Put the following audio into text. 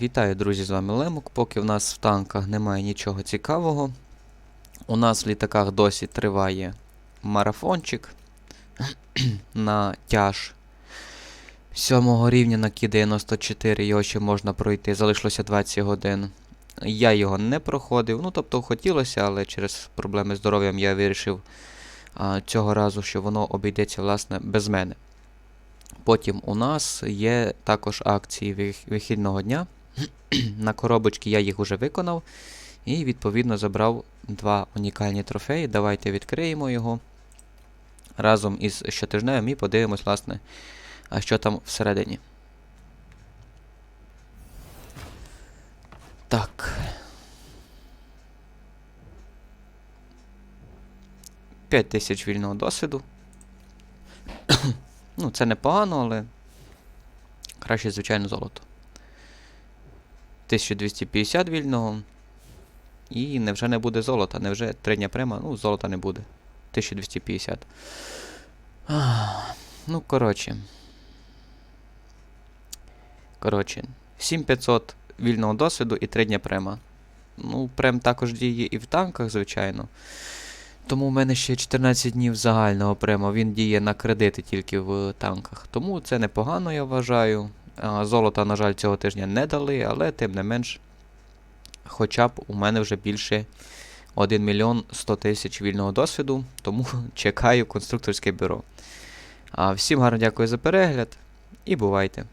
Вітаю, друзі, з вами Лемук. Поки в нас в танках немає нічого цікавого. У нас в літаках досі триває марафончик на тяж. Сьомого рівня на Кі 94 його ще можна пройти, залишилося 20 годин. Я його не проходив, ну тобто хотілося, але через проблеми з здоров'ям я вирішив а, цього разу, що воно обійдеться власне без мене. Потім у нас є також акції вихідного дня. На коробочки я їх уже виконав. І відповідно забрав два унікальні трофеї. Давайте відкриємо його разом із щотижневим і подивимось, власне, а що там всередині. Так. 5 тисяч вільного досвіду. ну, це непогано, але краще, звичайно, золото. 1250 вільного. І невже не буде золота? Невже три дня према? Ну, золота не буде. 1250. Ах, ну, коротше. Коротше. 7500 вільного досвіду і 3 дня према. Ну, прем також діє і в танках, звичайно. Тому в мене ще 14 днів загального према. Він діє на кредити тільки в танках. Тому це непогано, я вважаю. Золота, на жаль, цього тижня не дали, але тим не менш, хоча б у мене вже більше 1 мільйон 100 тисяч вільного досвіду, тому чекаю конструкторське бюро. А всім гарно дякую за перегляд і бувайте!